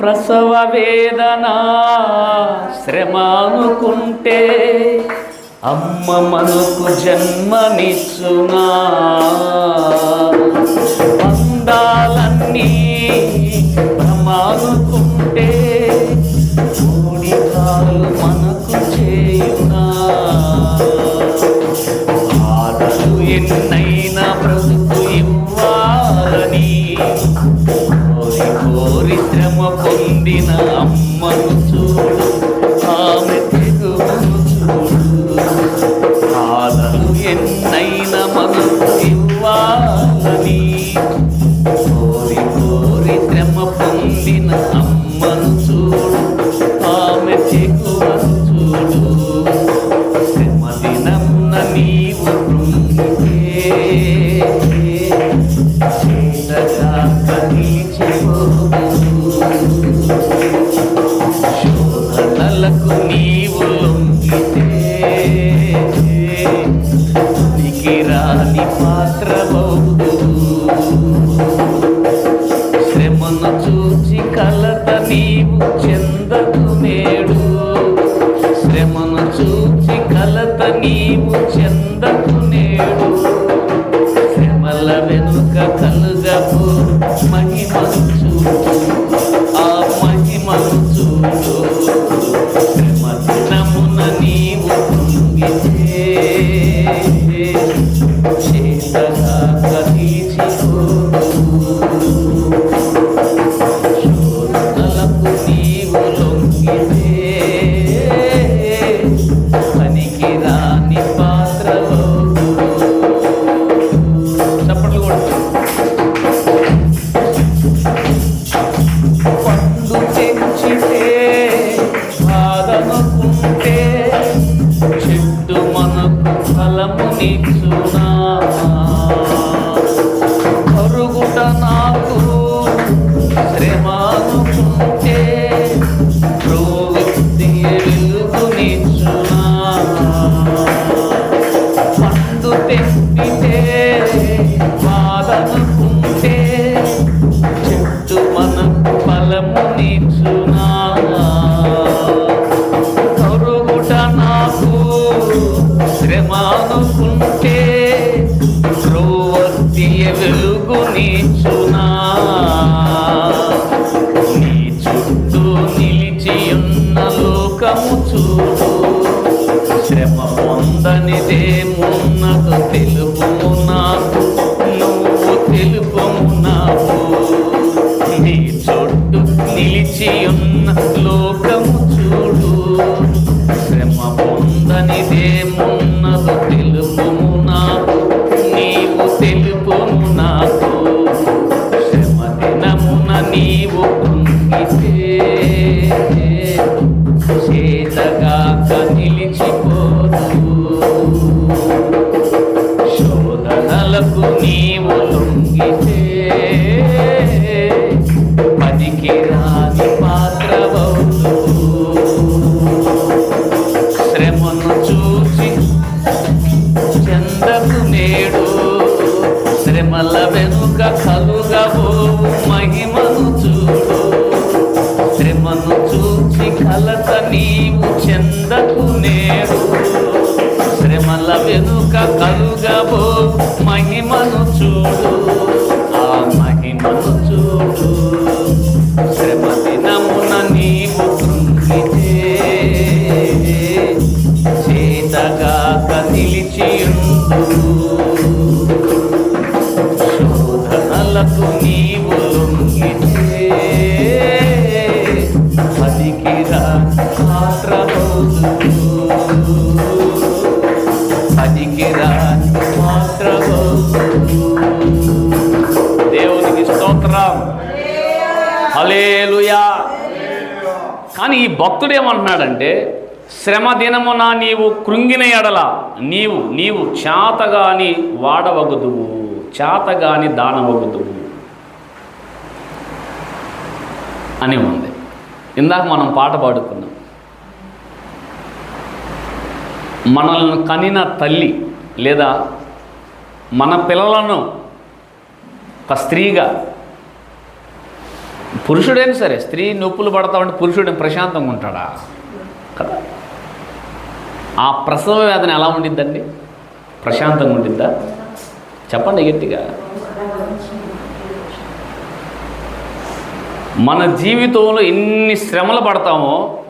ప్రసవ వేదన శ్రమానుకుంటే అమ్మ మనకు జన్మనిచ్చునా? అందాలన్నీ భ్రమానుకుంటే మూడి మనకు చేయునా? బాధలు ఎన్నైనా పొందిన అమ్మను చూడు ఆమె తెగువను చూడు. బాధలు ఎన్నైనా మనకు ఇవ్వాలని నీవు లొంగితే ఫలము నిచ్చునా నాకు శ్రమ నేడు శ్రమల వెనుక కలుగబో మహిమను చూడు. శ్రమను చూచి కలత నీవు చెందకు నేడు. శ్రమల వెనుక కలుగబో మహిమను చూడు. ఆ మహిమను చూడు. భక్తుడు ఏమంటున్నాడంటే శ్రమ దినమున నీవు కృంగిన ఎడల నీవు నీవు చేతగాని వాడవగుదువు చేతగాని దానవగుదువు అని ఉంది. ఇందాక మనం పాట పాడుకున్నాం. మనల్ని కనిన తల్లి లేదా మన పిల్లలను ఒక స్త్రీగా పురుషుడైనా సరే స్త్రీ నొప్పులు పడతామంటే పురుషుడు ప్రశాంతంగా ఉంటాడా? కదా? ఆ ప్రసవ వేదన ఎలా ఉండిద్దండి? ప్రశాంతంగా ఉండిద్దా? చెప్పండి గట్టిగా. మన జీవితంలో ఎన్ని శ్రమలు పడతామో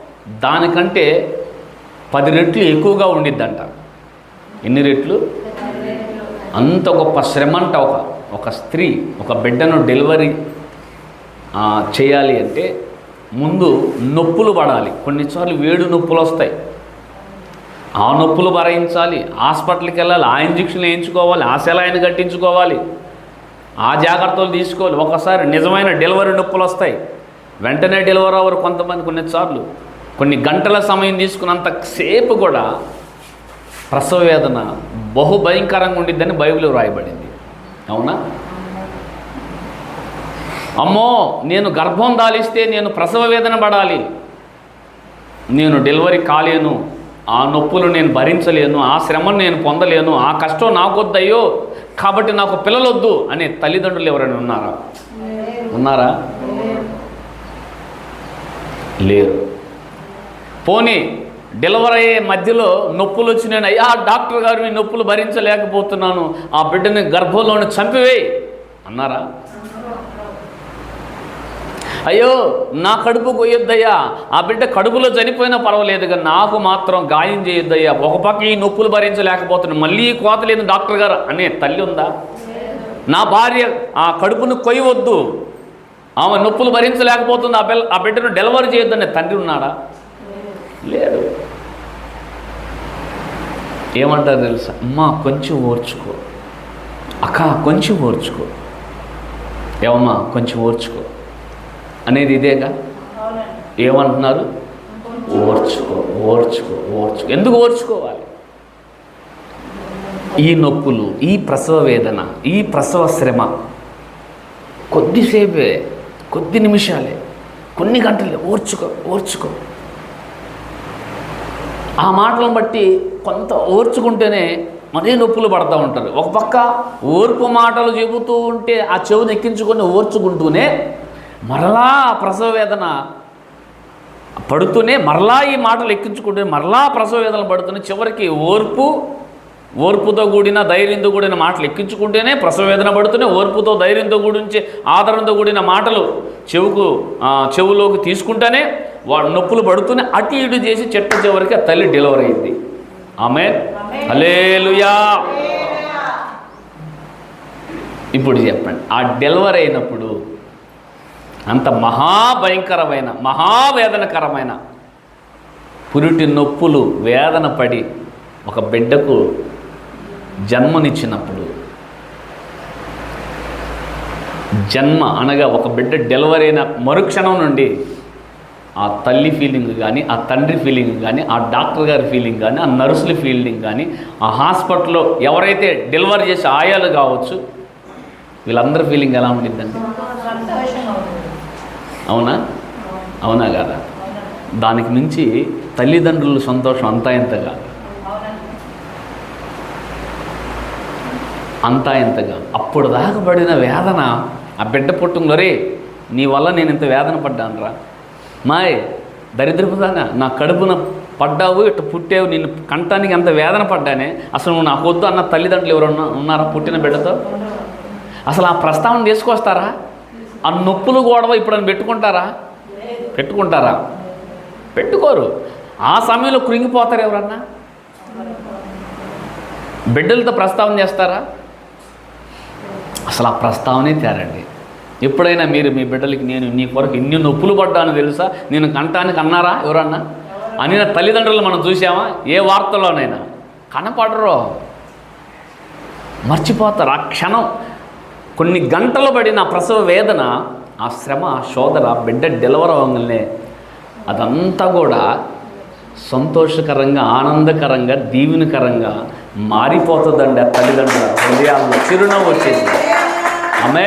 దానికంటే పది రెట్లు ఎక్కువగా ఉండిద్దంట. ఎన్ని రెట్లు? అంత గొప్ప శ్రమ అంట ఒక ఒక స్త్రీ ఒక బిడ్డను డెలివరీ చేయాలి అంటే ముందు నొప్పులు పడాలి. కొన్నిసార్లు వేడు నొప్పులు వస్తాయి. ఆ నొప్పులు భరించాలి. హాస్పిటల్కి వెళ్ళాలి ఆ ఇంజక్షన్ వేయించుకోవాలి. ఆ సెలాయిన్ కట్టించుకోవాలి. ఆ జాగ్రత్తలు తీసుకోవాలి. ఒకసారి నిజమైన డెలివరీ నొప్పులు వస్తాయి. వెంటనే డెలివరీ అవ్వరు కొంతమంది. కొన్నిసార్లు కొన్ని గంటల సమయం తీసుకున్నంత సేపు కూడా ప్రసవ వేదన బహు భయంకరంగా ఉండిద్దని బైబిల్ రాయబడింది. అవునా? అమ్మో నేను గర్భం దాలిస్తే నేను ప్రసవ వేదన పడాలి. నేను డెలివరీ కాలేను. ఆ నొప్పులు నేను భరించలేను. ఆ శ్రమను నేను పొందలేను. ఆ కష్టం నాకొద్దయ్యో కాబట్టి నాకు పిల్లలొద్దు అనే తల్లిదండ్రులు ఎవరైనా ఉన్నారా? ఉన్నారా? లేరు. పోనీ డెలివరీ అయ్యే మధ్యలో నొప్పులు వచ్చినాయి అయ్యా డాక్టర్ గారు ఈ నొప్పులు భరించలేకపోతున్నాను. ఆ బిడ్డని గర్భంలోని చంపివేయి. అన్నారా? అయ్యో నా కడుపు కొయ్యొద్దయ్యా. ఆ బిడ్డ కడుపులో చనిపోయినా పర్వాలేదు కానీ నాకు మాత్రం గాయం చేయొద్దయ్యా. ఒక పక్క ఈ నొప్పులు భరించలేకపోతున్నాను. మళ్ళీ ఈ కోత లేదు డాక్టర్ గారు. అనే తల్లి ఉందా? నా భార్య ఆ కడుపును కొయ్యవద్దు. ఆమె నొప్పులు భరించలేకపోతుంది. ఆ పిల్ల ఆ బిడ్డను డెలివరీ చేయొద్దనే తండ్రి ఉన్నాడా? లేడు. ఏమంటారు తెలుసా? అమ్మా కొంచెం ఓర్చుకో. అక్క కొంచెం ఓర్చుకో. ఏమమ్మా కొంచెం ఓర్చుకో. అనేది ఇదేగా? ఏమంటున్నారు? ఓర్చుకో ఓర్చుకో ఓర్చుకో. ఎందుకు ఓర్చుకోవాలి? ఈ నొప్పులు ఈ ప్రసవ వేదన ఈ ప్రసవ శ్రమ కొద్దిసేపే కొద్ది నిమిషాలే కొన్ని గంటలే ఓర్చుకో ఓర్చుకో. ఆ మాటలను బట్టి కొంత ఓర్చుకుంటేనే మరీ నొప్పులు పడుతూ ఉంటారు. ఒక పక్క ఓర్పు మాటలు చెబుతూ ఉంటే ఆ చెవుని ఎక్కించుకొని ఓర్చుకుంటూనే మరలా ప్రసవ వేదన పడుతూనే మరలా ఈ మాటలు ఎక్కించుకుంటే మరలా ప్రసవ వేదనలు పడుతూనే చివరికి ఓర్పు ఓర్పుతో కూడిన ధైర్యంతో కూడిన మాటలు ఎక్కించుకుంటేనే ప్రసవ వేదన పడుతూనే ఓర్పుతో ధైర్యంతో కూడించి ఆదరణతో కూడిన మాటలు చెవుకు చెవులోకి తీసుకుంటేనే వాడు నొప్పులు పడుతూనే అటు ఇటు చేసి చెట్ట చివరికి ఆ తల్లి డెలివరీ అయింది. ఆమె హలేలుయా ఇప్పుడు చెప్పండి ఆ డెలివరీ అయినప్పుడు అంత మహాభయంకరమైన మహావేదనకరమైన పురిటి నొప్పులు వేదన పడి ఒక బిడ్డకు జన్మనిచ్చినప్పుడు జన్మ అనగా ఒక బిడ్డ డెలివరీ అయిన మరుక్షణం నుండి ఆ తల్లి ఫీలింగ్ కానీ ఆ తండ్రి ఫీలింగ్ కానీ ఆ డాక్టర్ గారి ఫీలింగ్ కానీ ఆ నర్సుల ఫీలింగ్ కానీ ఆ హాస్పిటల్లో ఎవరైతే డెలివరీ చేసే ఆయాలు కావచ్చు వీళ్ళందరి ఫీలింగ్ ఎలా ఉండిద్దండి? అవునా? అవునా కదా? దానికి మించి తల్లిదండ్రుల సంతోషం అంతా ఇంత కాదు. అంతా ఇంతగా అప్పుడు దాకా పడిన వేదన ఆ బిడ్డ పుట్టంలోరే నీ వల్ల నేను ఇంత వేదన పడ్డానురా. మాయ్ దరిద్రపుదానా నా కడుపున పడ్డావు ఇటు పుట్టావు నిన్ను కంటానికి ఎంత వేదన పడ్డానే? అసలు నువ్వు నాకు వద్దు అన్న తల్లిదండ్రులు ఎవరన్నా ఉన్నారా పుట్టిన బిడ్డతో? అసలు ఆ ప్రస్తావన తీసుకొస్తారా? ఆ నొప్పులు గొడవ ఇప్పుడు అని పెట్టుకుంటారా? పెట్టుకుంటారా? పెట్టుకోరు. ఆ సమయంలో కృంగిపోతారు ఎవరన్నా? బిడ్డలతో ప్రస్తావన చేస్తారా? అసలు ఆ ప్రస్తావనే తేరండి. ఎప్పుడైనా మీరు మీ బిడ్డలకి నేను నీ కొరకు ఇన్ని నొప్పులు పడ్డాను తెలుసా? నేను కంటానికి అన్నారా ఎవరన్నా? అనిన తల్లిదండ్రులు మనం చూసామా ఏ వార్తలోనైనా. కనపడరు. మర్చిపోతారు. ఆ క్షణం కొన్ని గంటలు పడిన ప్రసవ వేదన ఆ శ్రమ ఆ శోధన బిడ్డ డెలివర్ అవ్వగానే అదంతా కూడా సంతోషకరంగా ఆనందకరంగా దీవెనకరంగా మారిపోతుందండి ఆ తల్లిదండ్రుల హృదయాల్లో. చిరునవ్వు వచ్చేసి ఆమె